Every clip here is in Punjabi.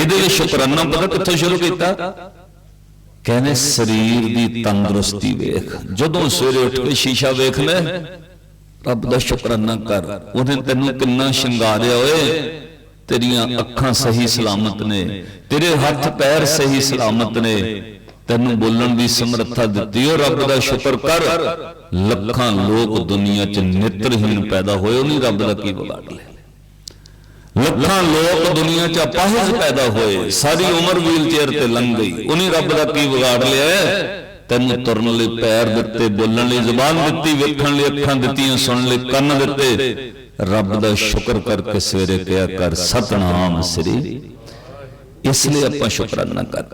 ਇਹਦੇ ਲਈ ਸ਼ੁਕਰਾਨਾ ਪਤਾ ਕਿੱਥੋਂ ਸ਼ੁਰੂ ਕੀਤਾ? ਕਹਿੰਦੇ ਸਰੀਰ ਦੀ ਤੰਦਰੁਸਤੀ ਵੇਖ। ਜਦੋਂ ਸਵੇਰੇ ਉੱਠ ਕੇ ਸ਼ੀਸ਼ਾ ਵੇਖ ਲੈ, ਰੱਬ ਦਾ ਸ਼ੁਕਰਾਨਾ ਕਰ। ਉਹਨੇ ਤੈਨੂੰ ਕਿੰਨਾ ਸ਼ਿੰਗਾਰਿਆ ਓਏ। ਤੇਰੀਆਂ ਅੱਖਾਂ ਸਹੀ ਸਲਾਮਤ ਨੇ, ਤੇਰੇ ਹੱਥ ਪੈਰ ਸਹੀ ਸਲਾਮਤ ਨੇ। ਤੈਨੂੰ ਬੋਲਣ ਦੀ ਸਮਰੱਥਾ ਦਿੱਤੀ ਓ, ਰੱਬ ਦਾ ਸ਼ੁਕਰ ਕਰ। ਲੱਖਾਂ ਲੋਕ ਦੁਨੀਆ 'ਚ ਨਿਤਰਹੀਣ ਪੈਦਾ ਹੋਏ, ਉਹਨੇ ਰੱਬ ਦਾ ਕੀ ਵਿਗਾੜ ਲਿਆ? ਲੱਖਾਂ ਲੋਕ ਦੁਨੀਆ 'ਚ ਅਪਾਹਜ ਪੈਦਾ ਹੋਏ। ਸਾਰੀ ਉਮਰ ਵੀਲ ਚੇਅਰ ਤੇ ਲੰਘ ਗਈ। ਉਹਨੇ ਰੱਬ ਦਾ ਕੀ ਵਿਗਾੜ ਲਿਆ? ਤੈਨੂੰ ਤੁਰਨ ਲਈ ਪੈਰ ਦਿੱਤੇ ਬੋਲਣ ਲਈ ਜ਼ੁਬਾਨ ਦਿੱਤੀ ਵੇਖਣ ਲਈ ਅੱਖਾਂ ਦਿੱਤੀਆਂ ਸੁਣਨ ਲਈ ਕੰਨ ਦਿੱਤੇ। ਰੱਬ ਦਾ ਸ਼ੁਕਰ ਕਰਕੇ ਸਵੇਰੇ ਕਿਹਾ ਕਰ ਸਤਨਾਮ ਸ੍ਰੀ। ਇਸ ਲਈ ਆਪਾਂ ਸ਼ੁਕਰਾਨਾ ਕਰ।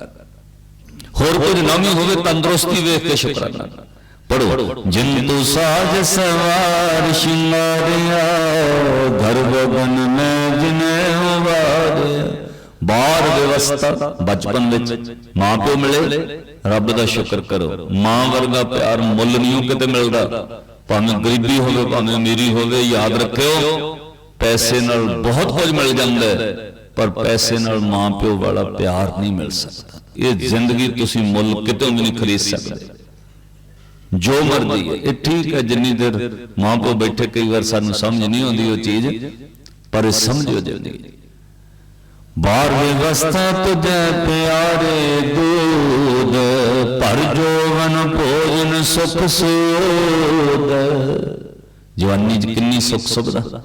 ਹੋਰ ਕੁਝ ਨਾ ਵੀ ਹੋਵੇ ਤੰਦਰੁਸਤੀ ਵੇਖ ਕੇ ਸ਼ੁਕਰਾਨਾ ਪੜੋ ਤੂੰ ਸਾਜ ਸਵਾਰ ਸ਼ਿੰਗਾਰਿਆ ਘਰ ਬਗਨ ਬਾਹਰ ਬਚਪਨ ਵਿੱਚ ਮਾਂ ਪਿਓ ਮਿਲੇ, ਰੱਬ ਦਾ ਸ਼ੁਕਰ ਕਰੋ। ਮਾਂ ਵਰਗਾ ਪਿਆਰ ਮੁੱਲ ਨਹੀਂ ਕਿਤੇ ਮਿਲਦਾ। ਭਾਵੇਂ ਗਰੀਬੀ ਹੋਵੇ, ਭਾਵੇਂ ਅਮੀਰੀ ਹੋਵੇ, ਯਾਦ ਰੱਖਿਓ, ਪੈਸੇ ਨਾਲ ਬਹੁਤ ਕੁਝ ਮਿਲ ਜਾਂਦਾ ਹੈ, ਪਰ ਪੈਸੇ ਨਾਲ ਮਾਂ ਪਿਓ ਵਾਲਾ ਪਿਆਰ ਨਹੀਂ ਮਿਲ ਸਕਦਾ। ਇਹ ਜ਼ਿੰਦਗੀ ਤੁਸੀਂ ਮੁੱਲ ਕਿਤੋਂ ਵੀ ਨਹੀਂ ਖਰੀਦ ਸਕਦੇ। ਜੋ ਮਰਜ਼ੀ ਹੈ, ਇਹ ਠੀਕ ਹੈ, ਜਿੰਨੀ ਦੇਰ ਮਾਂ ਪਿਓ ਬੈਠੇ, ਕਈ ਵਾਰ ਸਾਨੂੰ ਸਮਝ ਨਹੀਂ ਆਉਂਦੀ ਉਹ ਚੀਜ਼, ਪਰ ਇਹ ਸਮਝੋ ਜਲਦੀ ਬਾਹਰ ਵਿਵਸਥਾ ਤੁਝੇ ਪਿਆਰੇ ਦੂਦ ਭਰ ਜੋਵਨ ਭੋਜਨ ਸੁਖ ਸੂਦ ਜਵਾਨੀ ਚ ਕਿੰਨੀ ਸੁਖ ਸੁਭਦਾ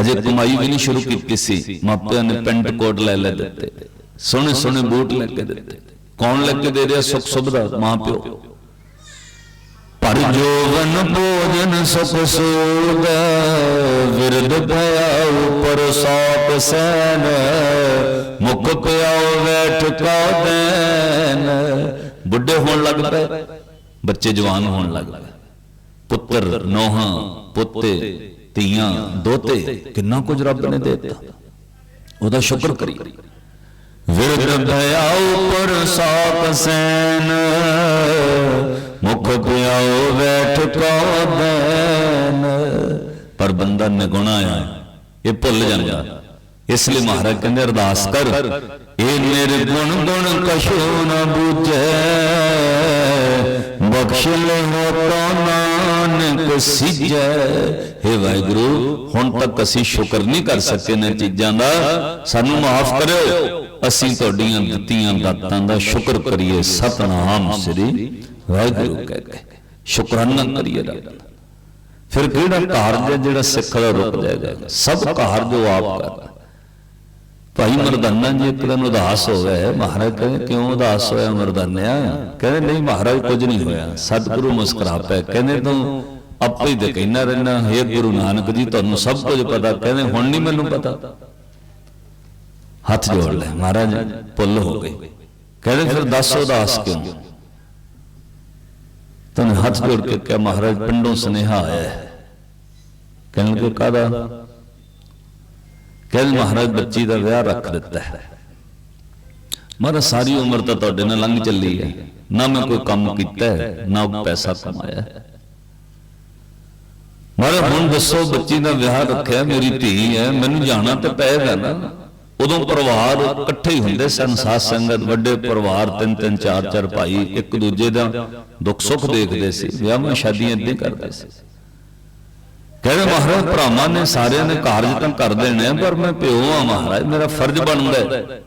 ਅਜੇ ਕਮਾਈ ਵੀ ਨਹੀਂ ਸ਼ੁਰੂ ਕੀਤੀ ਸੀ। ਮਾਪਿਆਂ ਨੇ ਪੈਂਟ ਕੋਟ ਲੈ ਲੈ ਦਿੱਤੇ। ਸੋਹਣੇ ਸੋਹਣੇ ਬੂਟ ਲੈ ਕੇ ਦਿੱਤੇ। ਕੌਣ ਲੈ ਕੇ ਦੇ ਰਿਹਾ ਸੁਖ ਸੁਭਦਾ ਮਾਂ ਪਿਓ ਪਰ ਜੋਵਨ ਭੋਜਨ ਸੁਖ ਸੂਦ ਵਿਰਦ ਭਇਆ ਉਪਰ ਸਾਪ ਸੈਨ, ਮੁਖ ਪਿਆਉ ਬੈਠ ਕਾ ਦੇਨ। ਬੁੱਢੇ ਹੋਣ ਲੱਗ ਪਏ, ਬੱਚੇ ਜਵਾਨ ਹੋਣ ਲੱਗ ਪਏ। ਪੁੱਤਰ ਨੋਹਾਂ, ਪੁੱਤੇ, ਧੀਆਂ, ਦੋਤੇ, ਕਿੰਨਾ ਕੁਝ ਰੱਬ ਨੇ ਦੇ ਦਿੱਤਾ। ਉਹਦਾ ਸ਼ੁਕਰ ਕਰੀ ਵਿਰਦ ਭਇਆ ਉਪਰ ਸਾਪ ਸੈਨ, ਮੁਖ ਪਿਆਉ ਬੈਠ ਕੋ ਦੇਨ ਪਰ ਬੰਦਾ ਨਿਗੁਣਾ ਆ ਇਹ ਭੁੱਲ ਜਾਂਦਾ। ਇਸ ਲਈ ਮਹਾਰਾਜ ਕਹਿੰਦੇ, ਅਰਦਾਸ ਕਰ, ਇਹ ਮੇਰੇ ਗੁਣ ਗੁਣ ਕਛੂ ਨ ਬੂਝੈ। ਬਖਸ਼ ਲੈ ਹੋ ਤੋ ਨਾਨਕ ਸਿਜੈ। हे ਵਾਹਿਗੁਰੂ, ਹੁਣ ਤੱਕ ਅਸੀਂ ਸ਼ੁਕਰ ਨਹੀਂ ਕਰ ਸਕੇ ਇਹਨਾਂ ਚੀਜ਼ਾਂ ਦਾ। ਸਾਨੂੰ ਮਾਫ ਕਰਿਓ। ਅਸੀਂ ਤੁਹਾਡੀਆਂ ਦਿੱਤੀਆਂ ਦਾਤਾਂ ਦਾ ਸ਼ੁਕਰ ਕਰੀਏ। ਸਤਨਾਮ ਸ੍ਰੀ ਵਾਹਿਗੁਰੂ ਕਹਿ ਕੇ। ਸ਼ੁਕਰਾਨਾ ਕਰੀਏ ਰੱਬ ਫਿਰ ਕਿਹੜਾ ਕਾਰਜ ਹੈ ਜਿਹੜਾ ਸਿੱਖ ਦਾ ਰੁਕ ਜਾਏਗਾ? ਸਭ ਕਾਰਜ ਉਹ ਆਪ ਕਰਦਾ। ਭਾਈ ਮਰਦਾਨਾ ਜੀ, ਇੱਕ ਦਿਨ ਉਦਾਸ ਹੋ ਗਏ ਮਹਾਰਾਜ ਕਹਿੰਦੇ, ਕਿਉਂ ਉਦਾਸ ਹੋਇਆ ਮਰਦਾਨਿਆ? ਕਹਿੰਦੇ, ਨਹੀਂ ਮਹਾਰਾਜ, ਕੁਝ ਨਹੀਂ ਹੋਇਆ। ਸਤਿਗੁਰੂ ਮੁਸਕਰਾ ਪਿਆ ਕਹਿੰਦੇ, ਤੂੰ ਆਪੇ ਹੀ ਕਹਿਣਾ ਰਹਿਣਾ। ਹੈ ਗੁਰੂ ਨਾਨਕ ਜੀ, ਤੁਹਾਨੂੰ ਸਭ ਕੁਝ ਪਤਾ। ਕਹਿੰਦੇ, ਹੁਣ ਨਹੀਂ ਮੈਨੂੰ ਪਤਾ? ਹੱਥ ਜੋੜ ਲੈ। ਮਹਾਰਾਜ, ਭੁੱਲ ਹੋ ਗਈ ਕਹਿੰਦੇ, ਫਿਰ ਦੱਸ ਉਦਾਸ ਕਿਉਂ? ਤਨ ਹੱਥ ਜੋੜ ਕੇ ਕਿਹਾ, ਮਹਾਰਾਜ, ਪਿੰਡੋਂ ਸੁਨੇਹਾ ਆਇਆ ਹੈ। ਕਹਿਣ ਕਿ ਕਾਦਾ ਕਹਿੰਦੇ ਮਹਾਰਾਜ ਬੱਚੀ ਦਾ ਵਿਆਹ ਰੱਖ ਦਿੱਤਾ ਹੈ। ਮਹਾਰਾਜ ਸਾਰੀ ਉਮਰ ਤਾਂ ਤੁਹਾਡੇ ਨਾਲ ਲੰਘ ਚੱਲੀ ਹੈ। ਨਾ ਮੈਂ ਕੋਈ ਕੰਮ ਕੀਤਾ ਹੈ, ਨਾ ਪੈਸਾ ਕਮਾਇਆ ਹੈ। ਮਹਾਰਾਜ, ਹੁਣ ਦੱਸੋ ਬੱਚੀ ਦਾ ਵਿਆਹ ਰੱਖਿਆ, ਮੇਰੀ ਧੀ ਹੈ, ਮੈਨੂੰ ਜਾਣਾ ਤੇ ਪਏਗਾ ਨਾ। ਉਦੋਂ ਪਰਿਵਾਰ ਇਕੱਠੇ ਹੀ ਹੁੰਦੇ ਸਨ, ਸਾਧ ਸੰਗਤ, ਵੱਡੇ ਪਰਿਵਾਰ, ਤਿੰਨ ਤਿੰਨ, ਚਾਰ ਚਾਰ ਭਾਈ, ਇੱਕ ਦੂਜੇ ਦਾ ਦੁੱਖ ਸੁੱਖ ਦੇਖਦੇ ਸੀ, ਵਿਆਹਾਂ, ਸ਼ਾਦੀਆਂ ਇਦਾਂ ਹੀ ਕਰਦੇ ਸੀ। ਕਹਿੰਦੇ ਮਹਾਰਾਜ ਭਰਾਵਾਂ ਨੇ ਸਾਰਿਆਂ ਨੇ ਕਾਰਜ ਤਾਂ ਕਰ ਦੇਣੇ ਆ, ਪਰ ਮੈਂ ਪਿਓ ਆ ਮਹਾਰਾਜ ਮੇਰਾ ਫਰਜ਼ ਬਣਦਾ ਹੈ।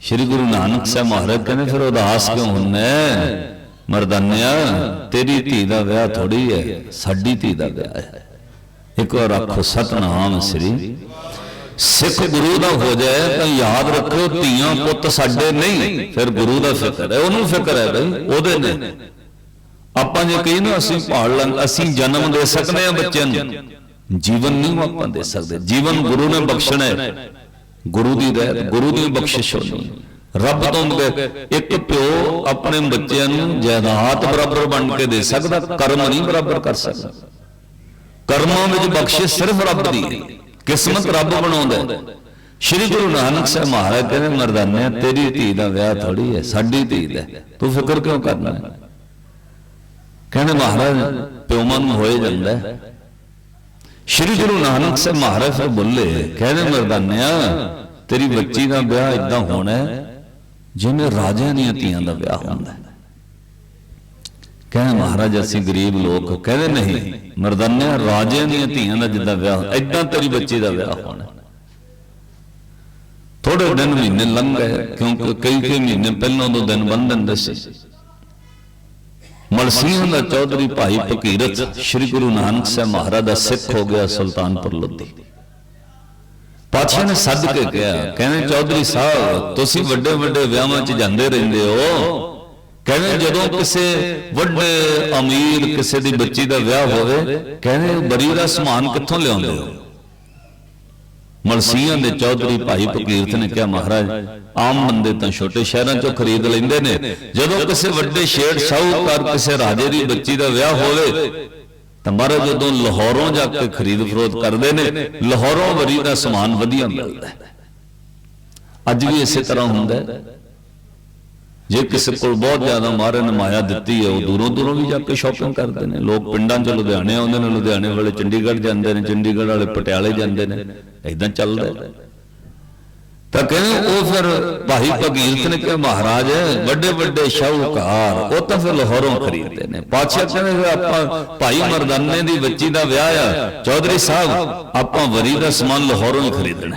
ਸ੍ਰੀ ਗੁਰੂ ਨਾਨਕ ਸਾਹਿਬ ਮਹਾਰਾਜ ਕਹਿੰਦੇ ਫਿਰ ਉਦਾਸ ਕਿਉਂ ਹੁੰਨਾ? ਮਰਦਾਨਿਆ ਤੇਰੀ ਧੀ ਦਾ ਵਿਆਹ ਥੋੜੀ ਹੈ ਸਾਡੀ ਧੀ ਦਾ ਵਿਆਹ ਹੈ। ਇੱਕ ਵਾਰ ਆਖੋ ਸਤਨਾਮ ਸ੍ਰੀ। ਸਿੱਖ ਗੁਰੂ ਦਾ ਹੋ ਜਾਏ ਤਾਂ ਯਾਦ ਰੱਖੋ ਧੀਆਂ ਪੁੱਤ ਸਾਡੇ ਨਹੀਂ ਫਿਰ ਗੁਰੂ ਦਾ ਫਿਕਰ ਹੈ ਉਹਨੂੰ ਫਿਕਰ ਹੈ ਬਈ ਉਹਦੇ ਨੇ। ਆਪਾਂ ਜੇ ਕਹੀ ਨਾ ਅਸੀਂ ਭਾਲ ਲਾਂ ਅਸੀਂ ਜਨਮ ਦੇ ਸਕਦੇ ਹਾਂ ਬੱਚਿਆਂ ਨੂੰ। ਜੀਵਨ ਨਹੀਂ ਆਪਾਂ ਦੇ ਸਕਦੇ। ਜੀਵਨ ਗੁਰੂ ਨੇ ਬਖਸ਼ਣਾ ਹੈ। ਗੁਰੂ ਦੀ ਰਹਿਤ, ਗੁਰੂ ਦੀ ਬਖਸ਼ਿਸ਼ ਹੋਣੀ। ਰੱਬ ਤੋਂ ਇੱਕ ਪਿਓ ਆਪਣੇ ਬੱਚਿਆਂ ਨੂੰ ਜਾਇਦਾਦ ਬਰਾਬਰ ਬਣ ਕੇ ਦੇ ਸਕਦਾ, ਕਰਮ ਨਹੀਂ ਬਰਾਬਰ ਕਰ ਸਕਦਾ। ਕਰਮਾਂ ਵਿੱਚ ਬਖਸ਼ਿਸ਼ ਸਿਰਫ ਰੱਬ ਦੀ ਹੈ। ਕਿਸਮਤ ਰੱਬ ਬਣਾਉਂਦਾ ਹੈ। ਸ਼੍ਰੀ ਗੁਰੂ ਨਾਨਕ ਸਾਹਿਬ ਮਹਾਰਾਜ ਕਹਿੰਦੇ ਮਰਦਾਨੇ ਤੇਰੀ ਧੀ ਦਾ ਵਿਆਹ ਥੋੜੀ ਹੈ, ਸਾਡੀ ਧੀ ਦਾ ਤੂੰ ਫਿਕਰ ਕਿਉਂ ਕਰਨਾ ਕਹਿੰਦੇ, ਮਹਾਰਾਜ ਪਿਓਮਨ ਹੋਏ ਜਾਂਦਾ ਹੈ। ਸ਼੍ਰੀ ਗੁਰੂ ਨਾਨਕ ਸਾਹਿਬ ਮਹਾਰਾਜ ਫਿਰ ਬੋਲੇ ਕਹਿੰਦੇ ਮਰਦਾਨਿਆ ਤੇਰੀ ਬੱਚੀ ਦਾ ਵਿਆਹ ਇਦਾਂ ਹੋਣਾ ਜਿਵੇਂ ਰਾਜਿਆਂ ਦੀਆਂ ਧੀਆਂ ਦਾ ਵਿਆਹ ਹੁੰਦਾ ਹੈ। ਕਹਿੰਦੇ ਮਹਾਰਾਜ, ਅਸੀਂ ਗਰੀਬ ਲੋਕ, ਕਹਿੰਦੇ ਨਹੀਂ ਮਰਦਾਨੇ ਰਾਜਿਆਂ ਦੀਆਂ ਧੀਆਂ ਦਾ ਜਿੱਦਾਂ ਵਿਆਹ ਇਦਾਂ ਤੇਰੀ ਬੱਚੀ ਦਾ ਵਿਆਹ ਹੋਣਾ ਥੋੜੇ ਦਿਨ ਮਹੀਨੇ ਲੰਘ ਗਏ, ਕਿਉਂਕਿ ਕਈ ਕਈ ਮਹੀਨੇ ਪਹਿਲਾਂ ਤੋਂ ਦਿਨ ਬੰਧਨ ਦੇ ਸੀ। ਮਲਸੀਹਾਂ ਦਾ ਚੌਧਰੀ ਭਾਈ ਫਕੀਰਤ ਸ੍ਰੀ ਗੁਰੂ ਨਾਨਕ ਸਾਹਿਬ ਮਹਾਰਾਜ ਦਾ ਸਿੱਖ ਹੋ ਗਿਆ ਸੁਲਤਾਨਪੁਰ ਲੋਧੀ। ਪਾਤਸ਼ਾਹ ਨੇ ਸੱਦ ਕੇ ਕਿਹਾ, ਕਹਿੰਦੇ ਚੌਧਰੀ ਸਾਹਿਬ, ਤੁਸੀਂ ਵੱਡੇ ਵੱਡੇ ਵਿਆਹਾਂ 'ਚ ਜਾਂਦੇ ਰਹਿੰਦੇ ਹੋ। ਕਹਿੰਦੇ ਜਦੋਂ ਕਿਸੇ ਵੱਡੇ ਅਮੀਰ ਕਿਸੇ ਦੀ ਬੱਚੀ ਦਾ ਵਿਆਹ ਹੋਵੇ, ਕਹਿੰਦੇ ਬਰੀ ਦਾ ਸਮਾਨ ਕਿੱਥੋਂ ਲਿਆਉਂਦੇ ਹੋ? ਮਲਸੀਆਂ ਦੇ ਚੌਧਰੀ ਭਾਈ ਫਕੀਰਤ ਨੇ ਕਿਹਾ ਮਹਾਰਾਜ ਆਮ ਬੰਦੇ ਤਾਂ ਛੋਟੇ ਸ਼ਹਿਰਾਂ 'ਚੋਂ ਖਰੀਦ ਲੈਂਦੇ ਨੇ। ਜਦੋਂ ਕਿਸੇ ਵੱਡੇ ਸ਼ੇਠ ਸ਼ਾਹੂਕਾਰ ਕਿਸੇ ਰਾਜੇ ਦੀ ਬੱਚੀ ਦਾ ਵਿਆਹ ਹੋਵੇ ਤਾਂ ਮਹਾਰਾਜ ਜਦੋਂ ਲਾਹੌਰੋਂ ਜਾ ਕੇ ਖਰੀਦ ਫਰੋਖਤ ਕਰਦੇ ਨੇ ਲਾਹੌਰੋਂ ਵਰੀ ਦਾ ਸਮਾਨ ਵਧੀਆ ਮਿਲਦਾ ਹੈ। ਅੱਜ ਵੀ ਇਸੇ ਤਰ੍ਹਾਂ ਹੁੰਦਾ ਹੈ। ਜੇ ਕਿਸੇ ਕੋਲ ਬਹੁਤ ਜ਼ਿਆਦਾ ਮਾਰੇ ਨੇ ਮਾਇਆ ਦਿੱਤੀ ਹੈ ਉਹ ਦੂਰੋਂ ਦੂਰੋਂ ਵੀ ਜਾ ਕੇ ਸ਼ਾਪਿੰਗ ਕਰਦੇ ਨੇ। ਲੋਕ ਪਿੰਡਾਂ 'ਚ ਲੁਧਿਆਣੇ ਆਉਂਦੇ ਨੇ ਲੁਧਿਆਣੇ ਵਾਲੇ ਚੰਡੀਗੜ੍ਹ ਜਾਂਦੇ ਨੇ ਚੰਡੀਗੜ੍ਹ ਵਾਲੇ ਪਟਿਆਲੇ ਜਾਂਦੇ ਨੇ। ਇਦਾਂ ਚੱਲਦਾ ਹੈ। ਤਾਂ ਕਹਿੰਦੇ ਉਹ ਫਿਰ ਭਾਈ ਭਗੀਰਤ ਨੇ ਕਿਹਾ ਮਹਾਰਾਜ ਵੱਡੇ ਵੱਡੇ ਸ਼ਾਹੂਕਾਰ ਉਹ ਤਾਂ ਫਿਰ ਲਾਹੌਰੋਂ ਖਰੀਦਦੇ ਨੇ। ਪਾਤਸ਼ਾਹ ਕਹਿੰਦੇ ਆਪਾਂ ਭਾਈ ਮਰਦਾਨੇ ਦੀ ਬੱਚੀ ਦਾ ਵਿਆਹ ਆ। ਚੌਧਰੀ ਸਾਹਿਬ ਆਪਾਂ ਵਰੀ ਦਾ ਸਮਾਨ ਲਾਹੌਰੋਂ ਹੀ ਖਰੀਦਣਾ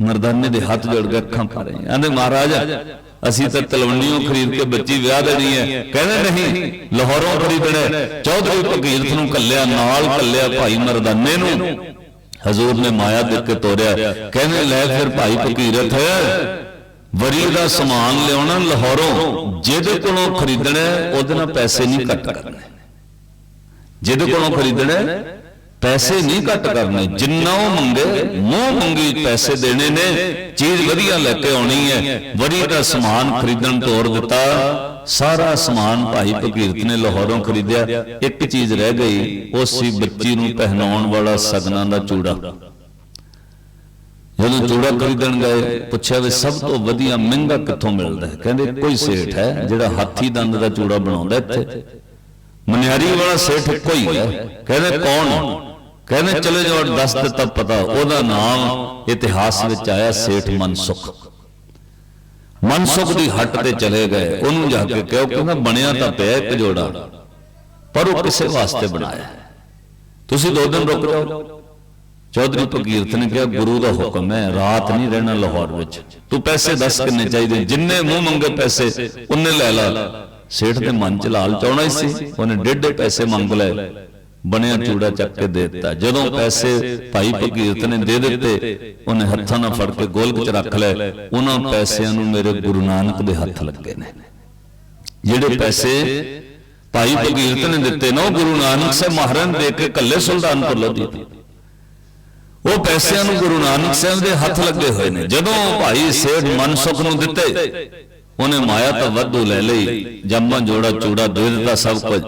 ਮਰਦਾਨੇ ਦੇ ਹੱਥ ਜੋੜ ਕੇ ਅੱਖਾਂ ਭਰ ਰਹੇ ਆਂਦੇ ਮਹਾਰਾਜ ਅਸੀਂ ਤਾਂ ਤਲਵੰਡੀਆਂ ਖਰੀਦ ਕੇ ਬੱਚੀ ਵਿਆਹ ਦੇਣੀ ਹੈ। ਕਹਿੰਦੇ ਨਹੀਂ ਲਾਹੌਰੋਂ ਖਰੀਦਣਾ। ਚੌਧਰੀ ਭਗੀਰਤ ਨੂੰ ਕੱਲਿਆ ਨਾਲ ਕੱਲਿਆ ਭਾਈ ਮਰਦਾਨੇ ਨੂੰ। ਹਜ਼ੂਰ ਨੇ ਮਾਇਆ ਦੇ ਕੇ ਤੋਰਿਆ। ਕਹਿੰਦੇ ਲੈ ਫਿਰ ਭਾਈ ਭਗੀਰਥ ਵਰੀ ਦਾ ਸਮਾਨ ਲਿਆਉਣਾ ਲਾਹੌਰੋਂ। ਜਿਹਦੇ ਕੋਲੋਂ ਖਰੀਦਣਾ ਉਹਦੇ ਨਾਲ ਪੈਸੇ ਨਹੀਂ ਕੱਟ ਕਰਨੇ। ਜਿਹਦੇ ਕੋਲੋਂ ਖਰੀਦਣਾ ਪੈਸੇ ਨਹੀਂ ਘੱਟ ਕਰਨੇ। ਜਿੰਨਾ ਉਹ ਮੰਗੇ ਮੂੰਹ ਮੰਗੀ ਪੈਸੇ ਦੇਣੇ ਨੇ। ਚੀਜ਼ ਵਧੀਆ ਲੈ ਕੇ ਆਉਣੀ ਹੈ। ਵਰੀ ਦਾ ਸਮਾਨ ਖਰੀਦਣ ਤੋਰ ਦਿੱਤਾ। ਸਾਰਾ ਸਮਾਨ ਭਾਈ ਭਗੀਰਤ ਨੇ ਲਾਹੌਰੋਂ ਖਰੀਦਿਆ। ਇੱਕ ਚੀਜ਼ ਰਹਿ ਗਈ ਉਹ ਸੀ ਬੱਚੀ ਨੂੰ ਪਹਿਨਾਉਣ ਵਾਲਾ ਸਗਨਾਂ ਦਾ ਚੂੜਾ। ਜਦੋਂ ਚੂੜਾ ਖਰੀਦਣ ਗਏ ਪੁੱਛਿਆ ਵੀ ਸਭ ਤੋਂ ਵਧੀਆ ਮਹਿੰਗਾ ਕਿੱਥੋਂ ਮਿਲਦਾ ਹੈ? ਕਹਿੰਦੇ ਕੋਈ ਸੇਠ ਹੈ ਜਿਹੜਾ ਹਾਥੀ ਦੰਦ ਦਾ ਚੂੜਾ ਬਣਾਉਂਦਾ ਇੱਥੇ। ਮਨਿਆਰੀ ਵਾਲਾ ਸੇਠ ਇੱਕੋ ਹੀ ਹੈ ਕਹਿੰਦੇ ਕੌਣ ਕਹਿੰਦੇ ਚਲੇ ਜਾਓ ਦੱਸ ਦਿੱਤਾ ਪਤਾ ਉਹਦਾ ਨਾਮ ਇਤਿਹਾਸ ਵਿੱਚ ਆਇਆ ਸੇਠ ਮਨਸੁਖ। ਮਨਸੁਖ ਦੀ ਹੱਟ ਤੇ ਚਲੇ ਗਏ। ਉਹਨੂੰ ਜਾ ਕੇ ਕਿਹਾ ਕਹਿੰਦਾ ਬਣਿਆ ਤਾਂ ਪਿਆ ਇੱਕ ਜੋੜਾ ਪਰ ਉਹ ਕਿਸੇ ਵਾਸਤੇ ਬਣਾਇਆ। ਤੁਸੀਂ ਦੋ ਦਿਨ ਰੁਕ ਜਾਓ। ਚੌਧਰੀ ਭਗੀਰਥ ਨੇ ਕਿਹਾ ਗੁਰੂ ਦਾ ਹੁਕਮ ਹੈ ਰਾਤ ਨਹੀਂ ਰਹਿਣਾ ਲਾਹੌਰ ਵਿੱਚ। ਤੂੰ ਪੈਸੇ ਦੱਸ ਕਿੰਨੇ ਚਾਹੀਦੇ? ਜਿੰਨੇ ਮੂੰਹ ਮੰਗੇ ਪੈਸੇ ਉਹਨੇ ਲੈ ਲਾ। ਸੇਠ ਦੇ ਮਨ ਚ ਲਾਲਚ ਆਉਣਾ ਹੀ ਸੀ। ਉਹਨੇ ਡੇਢੇ ਪੈਸੇ ਮੰਗ ਲਏ। ਬਣਿਆ ਚੂੜਾ ਚੱਕ ਕੇ ਦੇ ਦਿੱਤਾ। ਜਦੋਂ ਪੈਸੇ ਭਾਈ ਭਗੀਰਥ ਨੇ ਦੇ ਦਿੱਤੇ ਉਹਨੇ ਹੱਥਾਂ ਨਾਲ ਫੜ ਕੇ ਗੋਲਕ ਚ ਰੱਖ ਲਏ ਉਹਨਾਂ ਪੈਸਿਆਂ ਨੂੰ ਮੇਰੇ ਗੁਰੂ ਨਾਨਕ ਦੇ ਹੱਥ ਲੱਗੇ ਨੇ। ਜਿਹੜੇ ਪੈਸੇ ਭਾਈ ਭਗੀਰਥ ਨੇ ਦਿੱਤੇ ਨਾ ਉਹ ਗੁਰੂ ਨਾਨਕ ਸਾਹਿਬ ਮਹਾਰਾਜ ਦੇ ਕੇ ਕੱਲੇ ਸੁਲਤਾਨਪੁਰ ਲੋਧੀ ਉਹ ਪੈਸਿਆਂ ਨੂੰ ਗੁਰੂ ਨਾਨਕ ਸਾਹਿਬ ਦੇ ਹੱਥ ਲੱਗੇ ਹੋਏ ਨੇ। ਜਦੋਂ ਭਾਈ ਸੇਠ ਮਨਸੁਖ ਨੂੰ ਦਿੱਤੇ ਉਹਨੇ ਮਾਇਆ ਤਾਂ ਵਾਧੂ ਲੈ ਲਈ ਜੰਮਾ ਜੋੜਾ ਚੂੜਾ ਦੇ ਦਿੱਤਾ ਸਭ ਕੁਝ।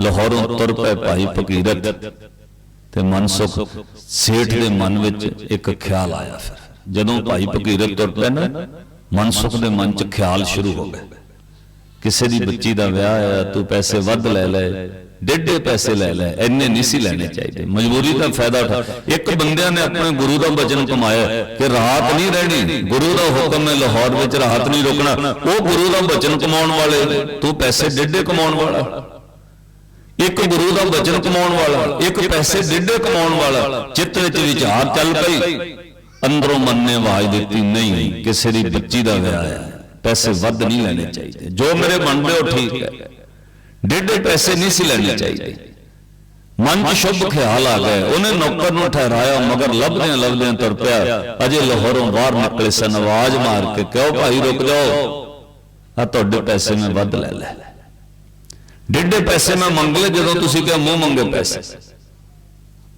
ਲਾਹੌਰੋਂ ਤੁਰ ਪਏ ਭਾਈ ਫਕੀਰਤ ਤੇ ਮਨਸੁਖ ਸੇਠ ਦੇ ਮਨ ਵਿੱਚ ਇੱਕ ਖਿਆਲ ਆਇਆ ਫਿਰ। ਜਦੋਂ ਭਾਈ ਫਕੀਰਤ ਤੁਰ ਪਏ ਨਾ, ਮਨਸੁਖ ਦੇ ਮਨ 'ਚ ਖਿਆਲ ਸ਼ੁਰੂ ਹੋ ਗਏ। ਕਿਸੇ ਦੀ ਬੱਚੀ ਦਾ ਵਿਆਹ ਆ ਤੂੰ ਪੈਸੇ ਵੱਧ ਲੈ ਲੈ, ਡੇਢੇ ਪੈਸੇ ਲੈ ਲੈ, ਇੰਨੇ ਨਹੀਂ ਸੀ ਲੈਣੇ ਚਾਹੀਦੇ। ਮਜਬੂਰੀ ਦਾ ਫਾਇਦਾ ਉਠਾ। ਇੱਕ ਬੰਦਿਆਂ ਨੇ ਆਪਣੇ ਗੁਰੂ ਦਾ ਬਚਨ ਕਮਾਇਆ ਕਿ ਰਾਤ ਨਹੀਂ ਰਹਿਣੀ, ਗੁਰੂ ਦਾ ਹੁਕਮ ਹੈ ਲਾਹੌਰ ਵਿੱਚ ਰਾਤ ਨਹੀਂ ਰੁਕਣਾ। ਉਹ ਗੁਰੂ ਦਾ ਬਚਨ ਕਮਾਉਣ ਵਾਲੇ, ਤੂੰ ਪੈਸੇ ਡੇਢੇ ਕਮਾਉਣ ਵਾਲਾ। ਇੱਕ ਗੁਰੂ ਦਾ ਵਚਨ ਕਮਾਉਣ ਵਾਲਾ, ਇੱਕ ਪੈਸੇ ਡੇਢੇ ਕਮਾਉਣ ਵਾਲਾ, ਚਿੱਤ ਵਿੱਚ ਵਿਚਾਰ ਚੱਲ ਪਈ। ਅੰਦਰੋਂ ਮਨ ਨੇ ਆਵਾਜ਼ ਦਿੱਤੀ, ਨਹੀਂ, ਕਿਸੇ ਦੀ ਬੱਚੀ ਦਾ ਵਿਆਹ ਹੈ। ਪੈਸੇ ਵੱਧ ਨਹੀਂ ਲੈਣੇ ਚਾਹੀਦੇ। ਜੋ ਮੇਰੇ ਮਨ ਹੋ ਠੀਕ ਹੈ। ਡੇਢੇ ਪੈਸੇ ਨਹੀਂ ਸੀ ਲੈਣੇ ਚਾਹੀਦੇ। ਮਨ 'ਚ ਸ਼ੁਭ ਖਿਆਲ ਆ ਗਏ ਉਹਨੇ ਨੌਕਰ ਨੂੰ ਠਹਿਰਾਇਆ, ਮਗਰ ਲੱਭਦਿਆਂ ਲੱਭਦਿਆਂ ਤੁਰ ਪਿਆ। ਅਜੇ ਲਾਹੌਰੋਂ ਬਾਹਰ ਨਿਕਲੇ ਸਨ। ਆਵਾਜ਼ ਮਾਰ ਕੇ ਕਿਉਂ ਭਾਈ, ਰੁਕ ਜਾਓ। ਆ, ਤੁਹਾਡੇ ਪੈਸੇ ਮੈਂ ਵੱਧ ਲੈ ਲੈ ਡੇਢੇ ਪੈਸੇ ਮੈਂ ਮੰਗ ਲਏ, ਜਦੋਂ ਤੁਸੀਂ ਕਿਹਾ ਮੂੰਹ ਮੰਗੇ ਪੈਸੇ।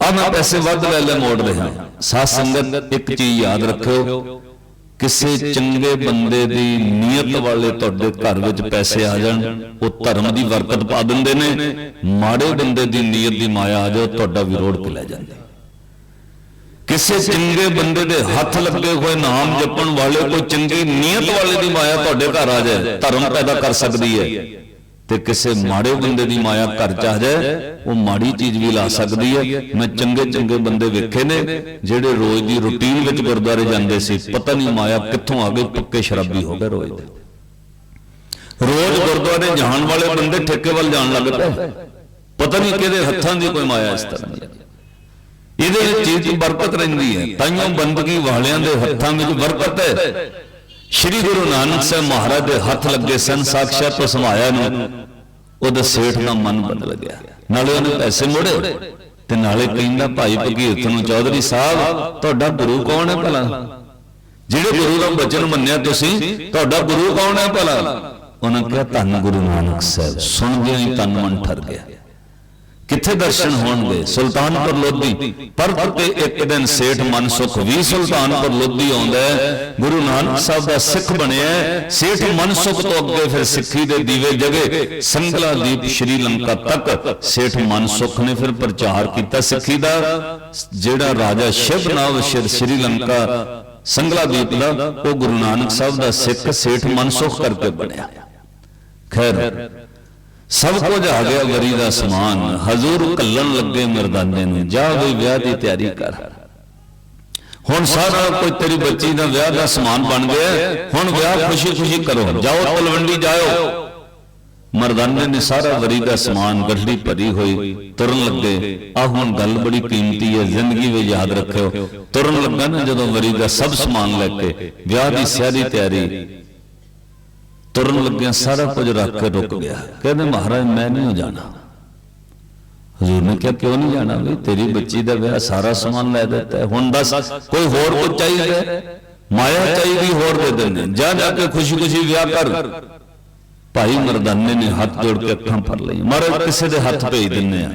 ਆ ਮੈਂ ਪੈਸੇ ਵੱਧ ਲੈ ਲੈ ਮੋੜ ਰਿਹਾ ਸਾਧ ਸੰਗਤ, ਇੱਕ ਚੀਜ਼ ਯਾਦ ਰੱਖਿਓ, ਕਿਸੇ ਚੰਗੇ ਬੰਦੇ ਦੀ ਨੀਅਤ ਵਾਲੇ ਤੁਹਾਡੇ ਘਰ ਵਿੱਚ ਪੈਸੇ ਆ ਜਾਣ, ਉਹ ਧਰਮ ਦੀ ਬਰਕਤ ਪਾ ਦਿੰਦੇ ਨੇ, ਮਾੜੇ ਬੰਦੇ ਦੀ ਨੀਅਤ ਦੀ ਮਾਇਆ ਆ ਜਾਓ ਤੁਹਾਡਾ ਵਿਰੋਧ ਕੇ ਲੈ ਜਾਂਦਾ। ਕਿਸੇ ਚੰਗੇ ਬੰਦੇ ਦੇ ਹੱਥ ਲੱਗੇ ਹੋਏ ਨਾਮ ਜਪਣ ਵਾਲੇ, ਕੋਈ ਚੰਗੀ ਨੀਅਤ ਵਾਲੇ ਦੀ ਮਾਇਆ ਤੁਹਾਡੇ ਘਰ ਆ ਜਾਏ, ਧਰਮ ਪੈਦਾ ਕਰ ਸਕਦੀ ਹੈ। ਤੇ ਕਿਸੇ ਮਾੜੇ ਬੰਦੇ ਦੀ ਮਾਇਆ ਘਰ ਚ ਆ ਜਾਏ ਉਹ ਮਾੜੀ ਚੀਜ਼ ਵੀ ਲਾ ਸਕਦੀ ਹੈ। ਮੈਂ ਚੰਗੇ ਚੰਗੇ ਬੰਦੇ ਵੇਖੇ ਨੇ ਜਿਹੜੇ ਰੋਜ਼ ਦੀ ਰੁਟੀਨ ਵਿੱਚ ਗੁਰਦੁਆਰੇ ਜਾਂਦੇ ਸੀ ਪਤਾ ਨਹੀਂ ਮਾਇਆ ਕਿੱਥੋਂ ਆ ਗਈ ਪੱਕੇ ਸ਼ਰਾਬੀ ਹੋ ਗਏ ਰੋਜ਼ ਦੇ। ਰੋਜ਼ ਗੁਰਦੁਆਰੇ ਜਾਣ ਵਾਲੇ ਬੰਦੇ ਠੇਕੇ ਵੱਲ ਜਾਣ ਲੱਗ ਪਏ। ਪਤਾ ਨਹੀਂ ਕਿਹਦੇ ਹੱਥਾਂ ਦੀ ਕੋਈ ਮਾਇਆ ਇਸ ਤਰ੍ਹਾਂ ਦੀ। ਇਹਦੇ ਵਿੱਚ ਚੀਜ਼ ਦੀ ਬਰਕਤ ਰਹਿੰਦੀ ਹੈ। ਤਾਈਓ ਬੰਦਗੀ ਵਾਲਿਆਂ ਦੇ ਹੱਥਾਂ ਵਿੱਚ ਬਰਕਤ ਹੈ। ਸ਼੍ਰੀ ਗੁਰੂ ਨਾਨਕ ਸਾਹਿਬ ਮਹਾਰਾਜ ਦੇ ਹੱਥ ਲੱਗੇ ਸਨ, ਸਾਖਸ਼ਾਤ ਤੋਂ ਸਮਾਇਆ ਨੂੰ। ਉਹਦਾ ਸੇਠ ਦਾ ਮਨ ਬਦਲ ਗਿਆ। ਨਾਲੇ ਉਹਨੇ ਪੈਸੇ ਮੋੜੇ ਤੇ ਨਾਲੇ ਕਹਿੰਦਾ, ਭਾਈ ਭਗੀਰਥ ਨੂੰ ਚੌਧਰੀ ਸਾਹਿਬ, ਤੁਹਾਡਾ ਗੁਰੂ ਕੌਣ ਹੈ ਭਲਾ? ਜਿਹੜੇ ਗੁਰੂ ਦਾ ਬਚਨ ਮੰਨਿਆ ਤੁਸੀਂ, ਤੁਹਾਡਾ ਗੁਰੂ ਕੌਣ ਹੈ ਭਲਾ? ਉਹਨਾਂ ਕਿਹਾ, ਧੰਨ ਗੁਰੂ ਨਾਨਕ ਸਾਹਿਬ, ਸੁਣਦਿਆਂ ਹੀ ਤਨ ਮਨ ਠਰ ਗਿਆ। ਕਿੱਥੇ ਦਰਸ਼ਨ ਹੋਣਗੇ? ਸੁਲਤਾਨਪੁਰ ਲੋਧੀ ਪਰ ਤੇ ਇੱਕ ਦਿਨ ਸੇਠ ਮਨਸੁਖ ਵੀ ਸੁਲਤਾਨਪੁਰ ਲੋਧੀ ਆਉਂਦਾ ਗੁਰੂ ਨਾਨਕ ਸਾਹਿਬ ਦਾ ਸਿੱਖ ਬਣਿਆ। ਸੇਠ ਮਨਸੁਖ ਤੋਂ ਅੱਗੇ ਫਿਰ ਸਿੱਖੀ ਦੇ ਦੀਵੇ ਜਗੇ। ਸੰਗਲਾ ਦੀਪ ਸ਼੍ਰੀਲੰਕਾ ਤੱਕ ਸੇਠ ਮਨਸੁਖ ਨੇ ਫਿਰ ਪ੍ਰਚਾਰ ਕੀਤਾ ਸਿੱਖੀ ਦਾ। ਜਿਹੜਾ ਰਾਜਾ ਸ਼ਿਵ ਨਾਵ ਸ਼੍ਰੀਲੰਕਾ ਸੰਗਲਾ ਦੀਪ ਦਾ ਉਹ ਗੁਰੂ ਨਾਨਕ ਸਾਹਿਬ ਦਾ ਸਿੱਖ ਸੇਠ ਮਨਸੁਖ ਕਰਕੇ ਬਣਿਆ। ਖੈਰ। ਸਭ ਕੁਝ ਆ ਗਿਆ ਵਰੀ ਦਾ ਸਮਾਨ। ਹਜ਼ੂਰ ਕੱਲਣ ਲੱਗੇ ਮਰਦਾਨੇ ਨੂੰ। ਜਾ ਬਈ ਵਿਆਹ ਦੀ ਤਿਆਰੀ ਕਰ। ਹੁਣ ਸਾਰਾ ਕੋਈ ਤੇਰੀ ਬੱਚੀ ਦਾ ਵਿਆਹ ਦਾ ਸਮਾਨ ਬਣ ਗਿਆ। ਹੁਣ ਵਿਆਹ ਖੁਸ਼ੀ ਖੁਸ਼ੀ ਕਰੋ। ਜਾਓ ਤਲਵੰਡੀ ਜਾਓ ਮਰਦਾਨੇ ਨੇ ਸਾਰਾ ਵਰੀ ਦਾ ਸਮਾਨ ਗੱਡੀ ਭਰੀ ਹੋਈ। ਤੁਰਨ ਲੱਗੇ। ਆ ਹੁਣ ਗੱਲ ਬੜੀ ਕੀਮਤੀ ਹੈ। ਜ਼ਿੰਦਗੀ ਵਿੱਚ ਯਾਦ ਰੱਖਿਓ। ਤੁਰਨ ਲੱਗਾ ਨਾ ਜਦੋਂ ਵਰੀ ਦਾ ਸਭ ਸਮਾਨ ਲੈ ਕੇ। ਵਿਆਹ ਦੀ ਸਾਰੀ ਤਿਆਰੀ। ਤੁਰਨ ਲੱਗਿਆ ਸਾਰਾ ਕੁਝ ਰੱਖ ਕੇ ਰੁਕ ਗਿਆ। ਕਹਿੰਦੇ, ਮਹਾਰਾਜ, ਮੈਂ ਨਹੀਂ ਜਾਣਾ। ਹਜ਼ੂਰ ਨੇ ਕਿਹਾ, ਕਿਉਂ ਨਹੀਂ ਜਾਣਾ ਵੀ ਤੇਰੀ ਬੱਚੀ ਦਾ ਵਿਆਹ ਸਾਰਾ ਸਮਾਨ ਲੈ ਦਿੱਤਾ ਹੁਣ ਦੱਸ, ਕੋਈ ਹੋਰ ਕੁਝ ਚਾਹੀਦਾ ਮਾਇਆ ਚਾਹੀਦੀ ਹੋਰ ਦੇ ਦਿੰਦੇ ਜਾ ਜਾ ਕੇ ਖੁਸ਼ੀ ਖੁਸ਼ੀ ਵਿਆਹ ਕਰ। ਭਾਈ ਮਰਦਾਨੇ ਨੇ ਹੱਥ ਜੋੜ ਕੇ ਅੱਖਾਂ ਭਰ ਲਈ ਮਹਾਰਾਜ, ਕਿਸੇ ਦੇ ਹੱਥ ਭੇਜ ਦਿੰਨੇ ਆ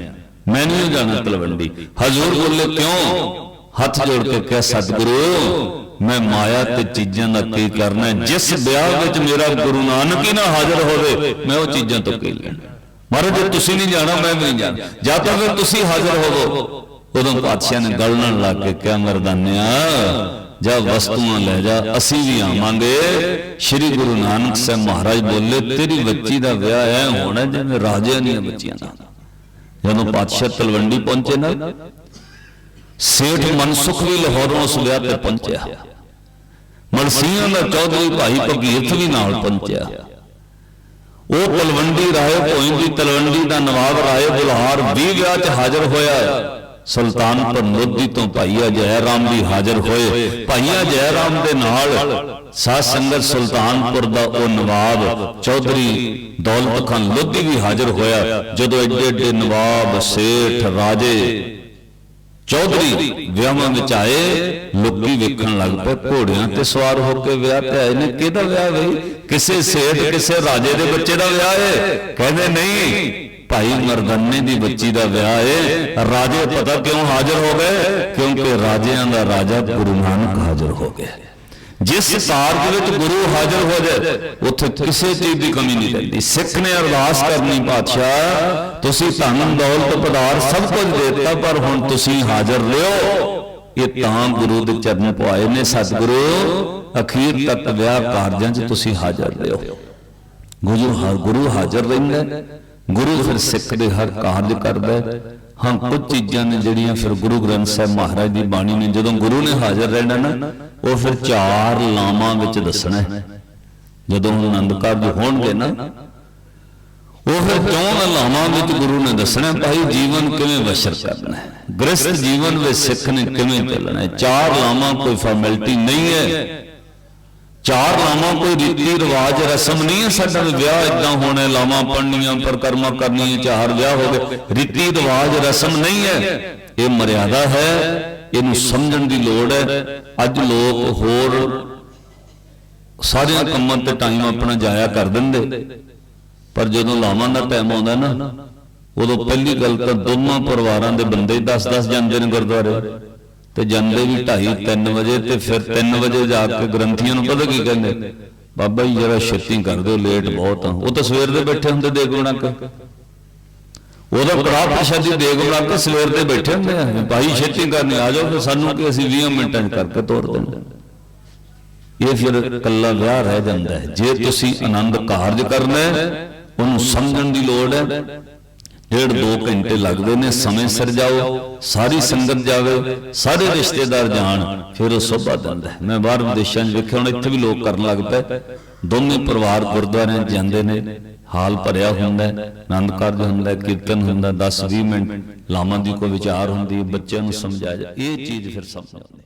ਮੈਂ ਨਹੀਂ ਜਾਣਾ ਤਲਵੰਡੀ। ਹਜ਼ੂਰ ਬੋਲੇ, ਕਿਉਂ? ਹੱਥ ਜੋੜ ਕੇ ਕਿਹਾ, ਸਤਿਗੁਰੂ ਮੈਂ ਮਾਇਆ ਤੇ ਚੀਜ਼ਾਂ ਦਾ ਕੀ ਕਰਨਾ ਜਿਸ ਵਿਆਹ ਵਿੱਚ ਮੇਰਾ ਗੁਰੂ ਨਾਨਕ ਹੀ ਨਾ ਹਾਜ਼ਰ ਹੋਵੇ, ਮੈਂ ਉਹ ਚੀਜ਼ਾਂ ਤੋਂ ਕੀ ਲੈਣਾ ਮਹਾਰਾਜ, ਜੇ ਤੁਸੀਂ ਨਹੀਂ ਜਾਣਾ, ਮੈਂ ਵੀ ਨਹੀਂ ਜਾਣਾ। ਜਾਂ ਤਾਂ ਫਿਰ ਤੁਸੀਂ ਹਾਜ਼ਰ ਹੋਵੋ, ਉਦੋਂ ਪਾਤਸ਼ਾਹ ਨੇ ਗੱਲ ਲਾ ਕੇ ਕਿਹਾ, ਮਰਦਾਨਿਆ, ਜਾ ਵਸਤੂਆਂ ਲੈ ਜਾ, ਅਸੀਂ ਵੀ ਆਵਾਂਗੇ। ਸ੍ਰੀ ਗੁਰੂ ਨਾਨਕ ਸਾਹਿਬ ਮਹਾਰਾਜ ਬੋਲੇ, ਤੇਰੀ ਬੱਚੀ ਦਾ ਵਿਆਹ ਐ ਹੋਣਾ ਜਿਵੇਂ ਰਾਜਿਆਂ ਦੀਆਂ ਬੱਚੀਆਂ ਦਾ ਜਦੋਂ ਪਾਤਸ਼ਾਹ ਤਲਵੰਡੀ ਪਹੁੰਚੇ ਨਾ, ਸੇਠ ਮਨਸੁਖ ਵੀ ਲਾਹੌਰੋਂ ਉਸ ਵਿਆਹ ਤੇ ਪਹੁੰਚਿਆ। ਮਲਸੀਆਂ ਦਾ ਚੌਧਰੀ ਭਾਈ ਭਗੀਰਥ ਵੀ ਨਾਲ ਪਹੁੰਚਿਆ। ਉਹ ਤਲਵੰਡੀ ਰਾਏ ਭੋਇੰ ਦੀ ਤਲਵੰਡੀ ਦਾ ਨਵਾਬ ਰਾਏ ਬੁਲਹਾਰ ਵੀ ਵਿਆਹ 'ਚ ਹਾਜ਼ਰ ਹੋਇਆ। ਸੁਲਤਾਨਪੁਰ ਲੋਧੀ ਤੋਂ ਭਾਈਆ ਜੈ ਰਾਮ ਵੀ ਹਾਜ਼ਰ ਹੋਏ। ਭਾਈਆ ਜੈ ਰਾਮ ਦੇ ਨਾਲ ਸਾਧ ਸੰਗਤ ਸੁਲਤਾਨਪੁਰ ਦਾ ਉਹ ਨਵਾਬ ਚੌਧਰੀ ਦੌਲਤ ਖਾਨ ਲੋਧੀ ਵੀ ਹਾਜ਼ਰ ਹੋਇਆ। ਜਦੋਂ ਐਡੇ ਐਡੇ ਨਵਾਬ ਸੇਠ ਰਾਜੇ ਚੌਧਰੀ ਵਿਆਹਾਂ ਵਿੱਚ ਆਏ, ਲੋਕੀ ਵੇਖਣ ਲੱਗ ਪਏ, ਘੋੜਿਆਂ ਤੇ ਸਵਾਰ ਹੋ ਕੇ ਵਿਆਹ ਤੇ ਆਏ ਨੇ। ਕਿਹਦਾ ਵਿਆਹ ਬਈ? ਕਿਸੇ ਸੇਠ, ਕਿਸੇ ਰਾਜੇ ਦੇ ਬੱਚੇ ਦਾ ਵਿਆਹ ਏ। ਕਹਿੰਦੇ ਨਹੀਂ, ਭਾਈ ਮਰਦਾਨੇ ਦੀ ਬੱਚੀ ਦਾ ਵਿਆਹ ਏ। ਰਾਜੇ ਪਤਾ ਕਿਉਂ ਹਾਜ਼ਰ ਹੋ ਗਏ? ਕਿਉਂਕਿ ਰਾਜਿਆਂ ਦਾ ਰਾਜਾ ਗੁਰੂ ਨਾਨਕ ਹਾਜ਼ਰ ਹੋ ਗਿਆ। ਜਿਸ ਕਾਰਜ ਵਿੱਚ ਗੁਰੂ ਹਾਜ਼ਰ ਹੋ ਜਾਏ ਉੱਥੇ ਕਿਸੇ ਚੀਜ਼ ਦੀ ਕਮੀ ਨਹੀਂ ਰਹਿੰਦੀ। ਸਿੱਖ ਨੇ ਅਰਦਾਸ ਕਰਨੀ ਪਾਤਸ਼ਾਹ ਤੁਸੀਂ ਧਨ ਦੌਲਤ ਪਦਾਰਥ ਸਭ ਕੁਝ ਦਿੱਤਾ ਪਰ ਹੁਣ ਤੁਸੀਂ ਹਾਜ਼ਰ ਲਿਓ ਇਹ ਤਾਂ ਗੁਰੂ ਦੇ ਚਰਨ ਪਵਾਏ ਨੇ ਸਤਿਗੁਰੂ। ਅਖੀਰ ਤੱਕ ਵਿਆਹ ਕਾਰਜਾਂ 'ਚ ਤੁਸੀਂ ਹਾਜ਼ਰ ਲਿਓ ਗੁਰੂ ਹਾ- ਗੁਰੂ ਹਾਜ਼ਰ ਰਹਿੰਦਾ। ਗੁਰੂ ਫਿਰ ਸਿੱਖ ਦੇ ਹਰ ਕਾਰਜ ਕਰਦਾ ਹਾਂ, ਕੁਝ ਚੀਜ਼ਾਂ ਨੇ ਜਿਹੜੀਆਂ ਫਿਰ ਗੁਰੂ ਗ੍ਰੰਥ ਸਾਹਿਬ ਮਹਾਰਾਜ ਦੀ ਬਾਣੀ ਨੇ, ਜਦੋਂ ਗੁਰੂ ਨੇ ਹਾਜ਼ਰ ਰਹਿਣਾ ਨਾ, ਉਹ ਫਿਰ ਚਾਰ ਲਾਵਾਂ ਵਿੱਚ ਦੱਸਣਾ ਹੈ। ਜਦੋਂ ਆਨੰਦ ਕਾਰਜ ਹੋਣਗੇ ਨਾ, ਉਹ ਫਿਰ ਚੌਂ ਲਾਵਾਂ ਵਿੱਚ ਗੁਰੂ ਨੇ ਦੱਸਣਾ ਭਾਈ ਜੀਵਨ ਕਿਵੇਂ ਬਸ਼ਰ ਕਰਨਾ ਹੈ? ਗ੍ਰਸਥ ਜੀਵਨ ਵਿੱਚ ਸਿੱਖ ਨੇ ਕਿਵੇਂ ਚੱਲਣਾ ਹੈ? ਚਾਰ ਲਾਵਾਂ ਕੋਈ ਫਾਰਮੈਲਿਟੀ ਨਹੀਂ ਹੈ। ਚਾਰ ਲਾਵਾਂ ਕੋਈ ਰੀਤੀ ਰਿਵਾਜ, ਰਸਮ ਨਹੀਂ ਹੈ ਸਾਡਾ ਵਿਆਹ ਇਦਾਂ ਹੋਣਾ, ਲਾਵਾਂ ਪੜਨੀਆਂ ਪਰਕਰਮਾ ਕਰਨੀਆਂ, ਚਾਰ ਵਿਆਹ ਹੋ ਗਏ। ਰੀਤੀ ਰਿਵਾਜ, ਰਸਮ ਨਹੀਂ ਹੈ। ਇਹ ਮਰਿਆਦਾ ਹੈ, ਇਹਨੂੰ ਸਮਝਣ ਦੀ ਲੋੜ ਹੈ। ਅੱਜ ਲੋਕ ਹੋਰ ਸਾਰਿਆਂ ਕੰਮਾਂ ਤੇ ਟਾਈਮ ਆਪਣਾ ਜਾਇਆ ਕਰ ਦਿੰਦੇ। ਪਰ ਜਦੋਂ ਲਾਵਾਂ ਦਾ ਟਾਈਮ ਆਉਂਦਾ ਨਾ, ਉਦੋਂ ਪਹਿਲੀ ਗੱਲ ਤਾਂ ਦੋਵਾਂ ਪਰਿਵਾਰਾਂ ਦੇ ਬੰਦੇ 10-10 ਜਾਂਦੇ ਨੇ ਗੁਰਦੁਆਰੇ। ਤੇ ਜਾਂਦੇ ਵੀ 2:30 3 ਵਜੇ ਤੇ ਫਿਰ 3 ਵਜੇ ਜਾ ਕੇ ਗ੍ਰੰਥੀਆਂ ਨੂੰ ਪਤਾ ਕੀ ਕਹਿੰਦੇ? ਬਾਬਾ ਜੀ, ਜਰਾ ਛੇਤੀ ਕਰ ਦਿਓ, ਲੇਟ ਬਹੁਤ ਆ। ਉਹ ਤਾਂ ਸਵੇਰ ਦੇ ਬੈਠੇ ਹੁੰਦੇ ਦੇਗ ਬਣਾ ਕੇ। ਉਹਦਾ ਕੜਾ ਪ੍ਰਸ਼ਾਦੀ ਦੇਗ ਬਣਾ ਕੇ ਸਵੇਰ ਦੇ ਬੈਠੇ ਹੁੰਦੇ ਆ। ਭਾਈ, ਛੇਤੀ ਕਰਨੀ, ਆ ਜਾਓ, ਫਿਰ ਸਾਨੂੰ ਕਿ ਅਸੀਂ 20 ਮਿੰਟਾਂ 'ਚ ਕਰਕੇ ਤੋਰ ਦਿੰਦੇ ਇਹ ਫਿਰ ਕੱਲਾ ਵਿਆਹ ਰਹਿ ਜਾਂਦਾ ਹੈ। ਜੇ ਤੁਸੀਂ ਆਨੰਦ ਕਾਰਜ ਕਰਨਾ ਹੈ, ਉਹਨੂੰ ਸਮਝਣ ਦੀ ਲੋੜ ਹੈ। ਡੇਢ ਦੋ ਘੰਟੇ ਲੱਗਦੇ ਨੇ ਸਮੇਂ ਸਿਰ ਜਾਓ ਸਾਰੀ ਸੰਗਤ ਜਾਵੇ ਸਾਰੇ ਰਿਸ਼ਤੇਦਾਰ ਜਾਣ ਫਿਰ ਉਹ ਸੋਭਾ ਦਿੰਦਾ। ਮੈਂ ਬਾਹਰ ਵਿਦੇਸ਼ਾਂ 'ਚ ਵੇਖਿਆ ਹੁਣ ਇੱਥੇ ਵੀ ਲੋਕ ਕਰਨ ਲੱਗ ਪਏ। ਦੋਨੇ ਪਰਿਵਾਰ ਗੁਰਦੁਆਰਿਆਂ 'ਚ ਜਾਂਦੇ ਨੇ। ਹਾਲ ਭਰਿਆ ਹੁੰਦਾ ਹੈ, ਆਨੰਦ ਕਾਰਜ ਹੁੰਦਾ ਹੈ, ਕੀਰਤਨ ਹੁੰਦਾ 10 20 ਮਿੰਟ ਲਾਮਾਂ ਦੀ ਕੋਈ ਵਿਚਾਰ ਹੁੰਦੀ ਹੈ, ਬੱਚਿਆਂ ਨੂੰ ਸਮਝਾਇਆ ਇਹ ਚੀਜ਼ ਫਿਰ ਸਮਝ ਆਉਂਦੀ।